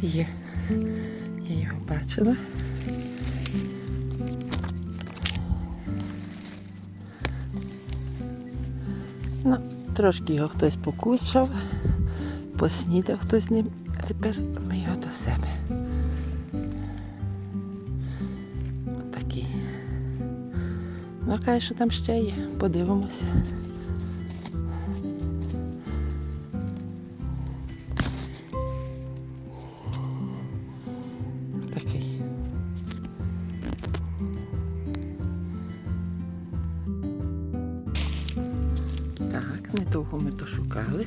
Тут є. Я його бачила. Ну, трошки його хтось покушав, поснідав хтось з ним, а тепер ми його до себе. Отакий. Ну, каже, що там ще є. Подивимося. Ми то шукали.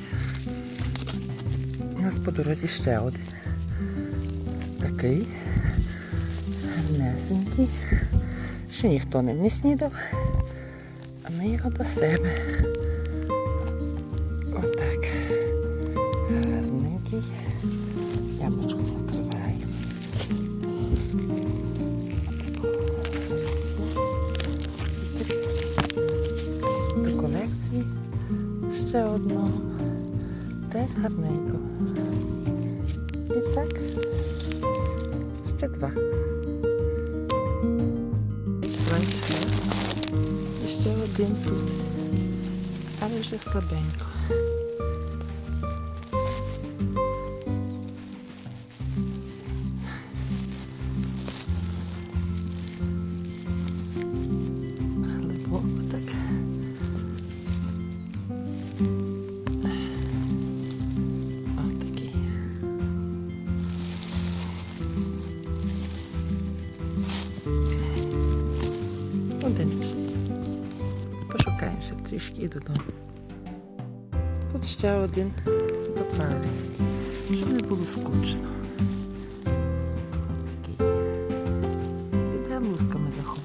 У нас по дорозі ще один. Такий. Гарнесенький. Ще ніхто ним не снідав. А ми його до себе. Отак. Гарненький. Ямочку закриваємо. Ще одного. Теж гарненько. І так, ще два. Два і ще. І ще один тут. Але вже слабенько. Ще один пари, щоб не було скучно. Ось такий. Під галузками заховався.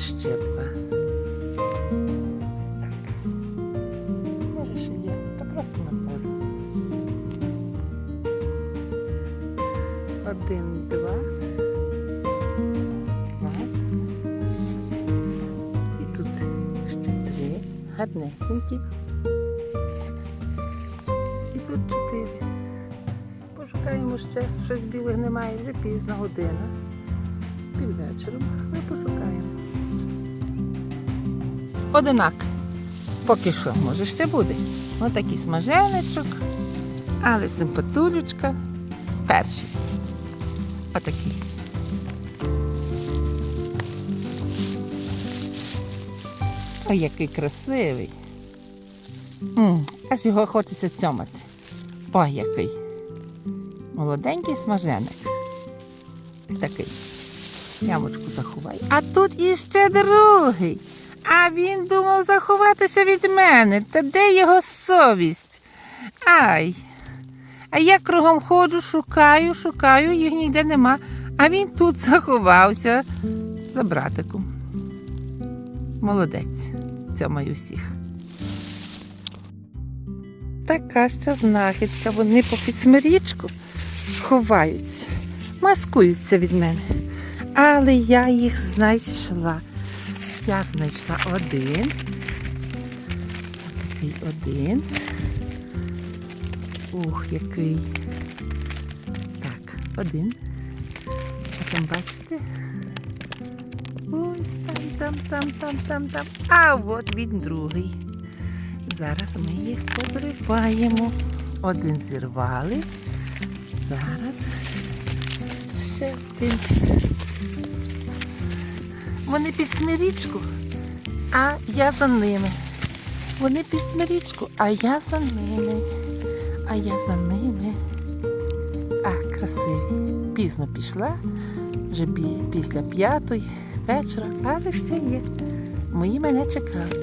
Ще два. Ось так. Може ще є, то просто на полі. Один, два. Ага. І тут ще три. Гарнесенькі. І тут чотири. Пошукаємо ще. Щось білих немає, вже пізна година. Під вечором. Ми пошукаємо. Одинак. Поки що, може ще буде. Отакий смаженичок, але симпатулечка. Перший. Отакий. Ой, який красивий. М, аж його хочеться цьомати. Ой, який. Молоденький смаженик. Ось такий. Ямочку заховай. А тут іще другий. А він думав заховатися від мене. Та де його совість? Ай. А я кругом ходжу, шукаю, шукаю, їх ніде нема. А він тут заховався за братиком. Молодець. Цьомаю всіх. Така ще знахідка, вони по підсмирічку ховаються, маскуються від мене. Але я їх знайшла. Я знайшла один. Такий один. Ух, який. Так, один. А там бачите? Ось там, там, там, там, там, там. А от він другий. Зараз ми їх позриваємо. Один зірвали. Зараз ще один. Вони під смирічку, а я за ними. Вони під смирічку, а я за ними. А я за ними. А, красиві. Пізно пішла, вже після п'ятої вечора, але ще є. Мої мене чекають.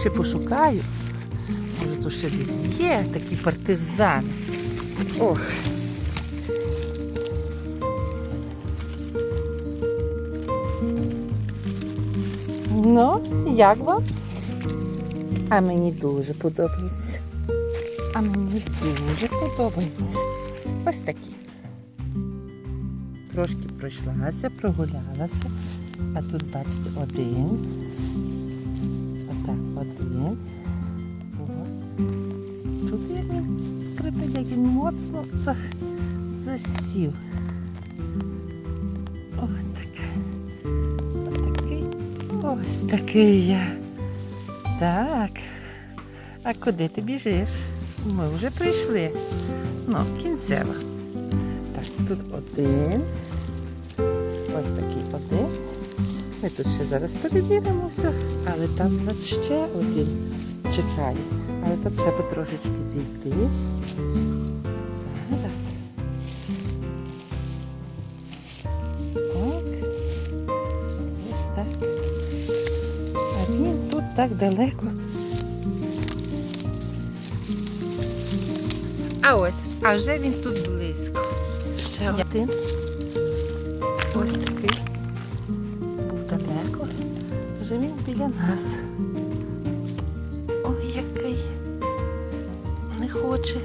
Ще пошукаю. Може, тут ще десь є такі партизани. Ох. Ну, як вам? А мені дуже подобається. А мені дуже подобається. Ось такі. Трошки пройшлася, прогулялася. А тут, бачите, один. Отак, один. О. Тут як він скрипить, як він моцно засів. Такий. Ось такий я. Так. А куди ти біжиш? Ми вже прийшли. Ну, кінцева. Так, тут один. Ось такий один. Ми тут ще зараз перевіримо все, але там у нас ще один чекає. Але тут треба трошечки зійти. Так далеко. А ось, а вже він тут близько. Ще один. Ось такий. Був далеко. Вже він біля нас. Ой, який не хоче.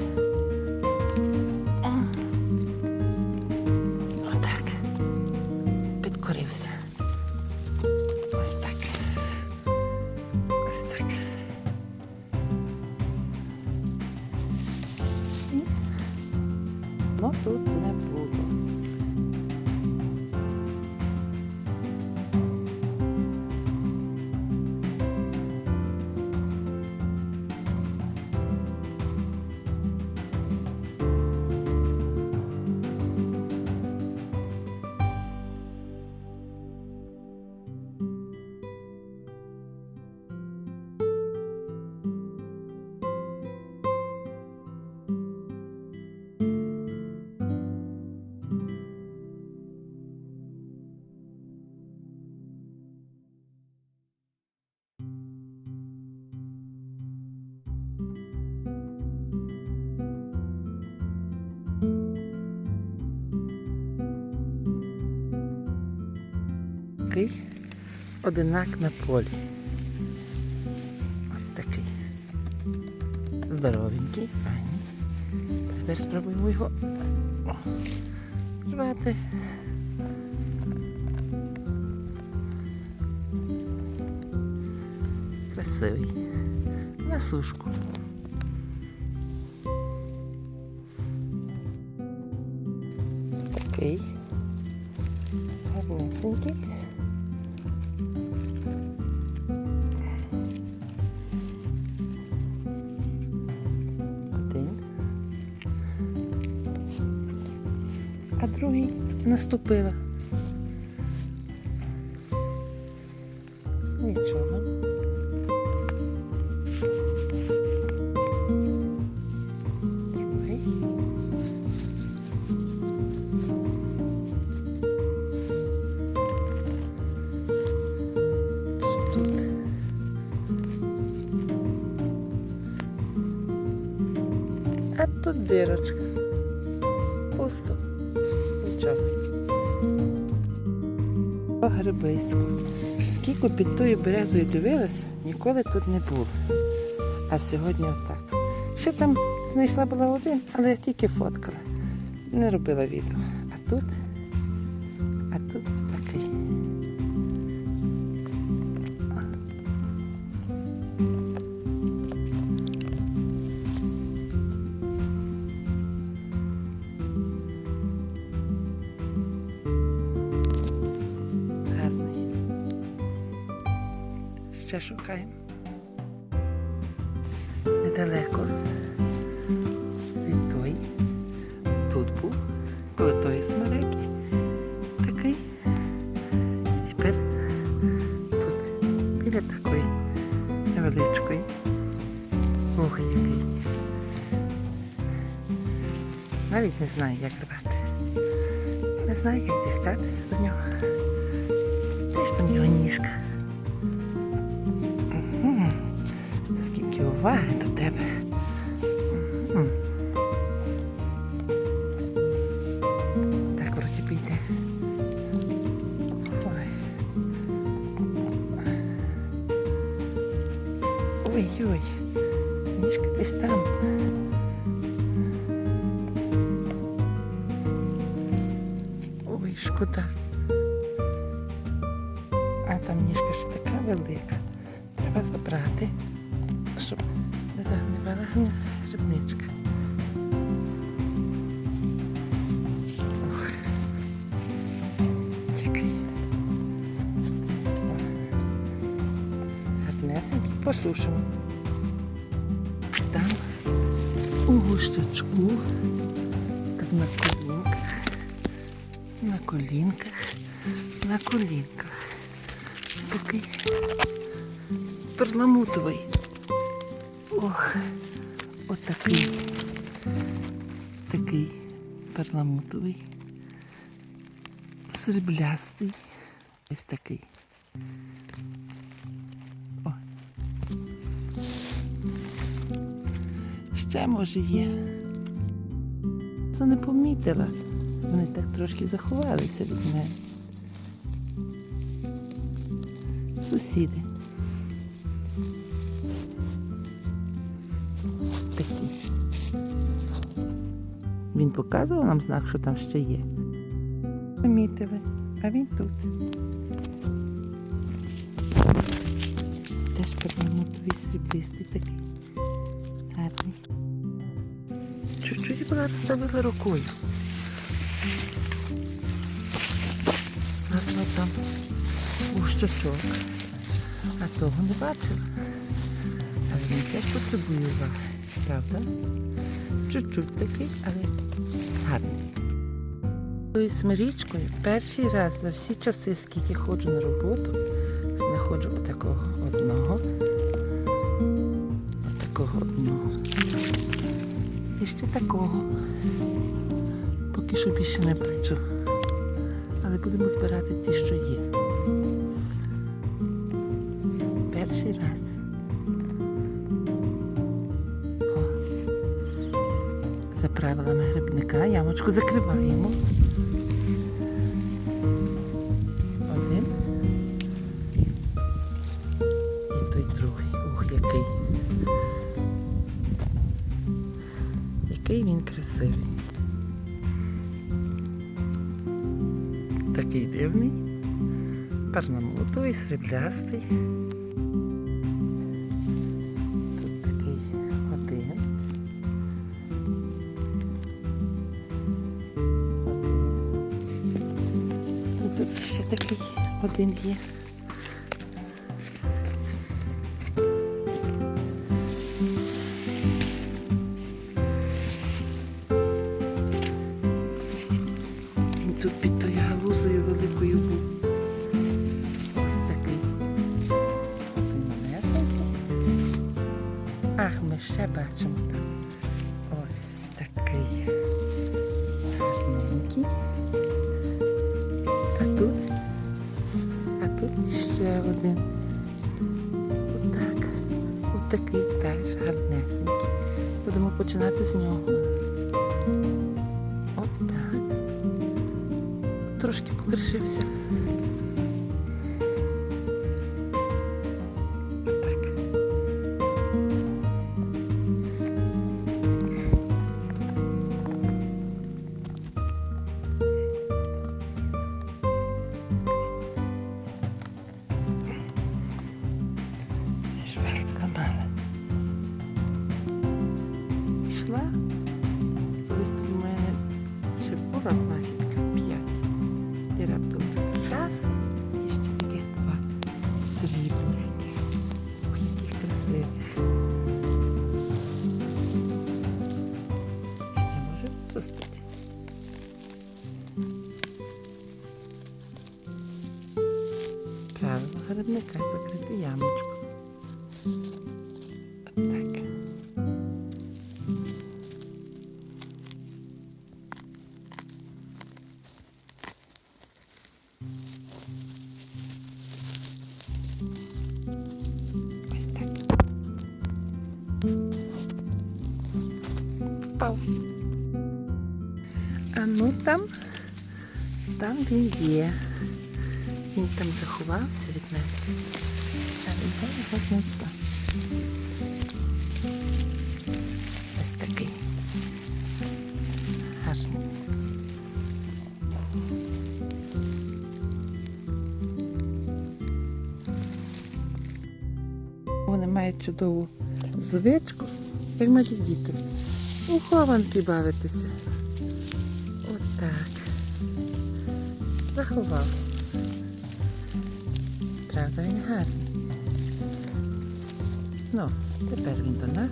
Такий одинак на полі. Ось такий. Здоровенький. Тепер спробуємо його рвати. Красивий. На сушку. Такий. Гарнесенький. Наступила. Нічого. Тут дирочка. Грибиську. Скільки під тою березою дивилась, ніколи тут не було. А сьогодні отак. Ще там знайшла була один, але я тільки фоткала. Не робила відео. А тут, а тут такий. Ще шукаємо. Недалеко від той. Тут був, коло тої смереки. Такий. І тепер тут біля такої невеличкої. Ох, який. Навіть не знаю, як рвати. Не знаю, як дістатися до нього. Де ж там його ніжка? уваги до тебе. Так вроді піде. Ой-ой, ніжка десь там. Ой, шкода. Там у гущачку, так на колінках, на колінках, на колінках. Такий перламутровий. Ох, отакий. Такий перламутровий. Сріблястий. Ось такий. Ще може є. Це не помітила. Вони так трошки заховалися від мене. Сусіди. Такі. Він показував нам знак, що там ще є. Помітили, а він тут. Теж перламутровий сріблистий такий. Була розставила рукою. Гарно там гущачок. А того не бачила. Але він теж потребує уваги, правда? Чуть-чуть такий, але гарний. Тою смирічкою перший раз за всі часи, скільки ходжу на роботу, знаходжу отакого одного. Отакого одного. І ще такого. Поки що більше не бачу. Але будемо збирати ті, що є. Перший раз. О. За правилами грибника ямочку закриваємо. Такий дивний, перламутовий, сріблястий. Тут такий один. І тут ще такий один є. Ще бачимо там. Ось такий гарненький. А тут, а тут ще один. Отак. Ось такий теж гарнесенький. Будемо починати з нього. Отак. Трошки покришився. випав. А ну там, там він є. Він там заховався від мене. А я його знайшла. Ось такий. Гарний. Вони мають чудову звичку, як мають діти. У хованки бавитися. Отак. Заховався. Правда, він гарний. Ну, тепер він до нас.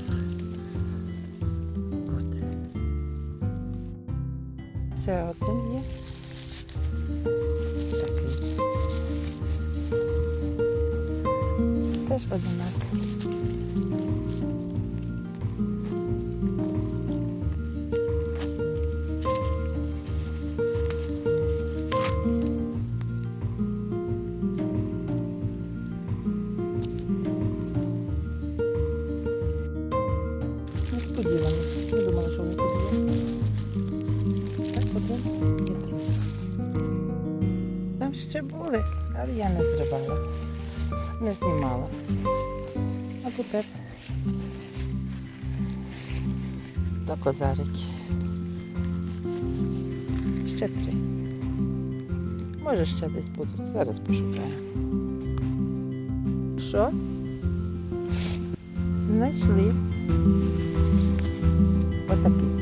От. Ще один є. Такий. Теж одинаковий. Але я не зривала, не знімала. А тепер до козарики. Ще три. Може ще десь будуть. Зараз пошукаю. Що? Знайшли. Отакий.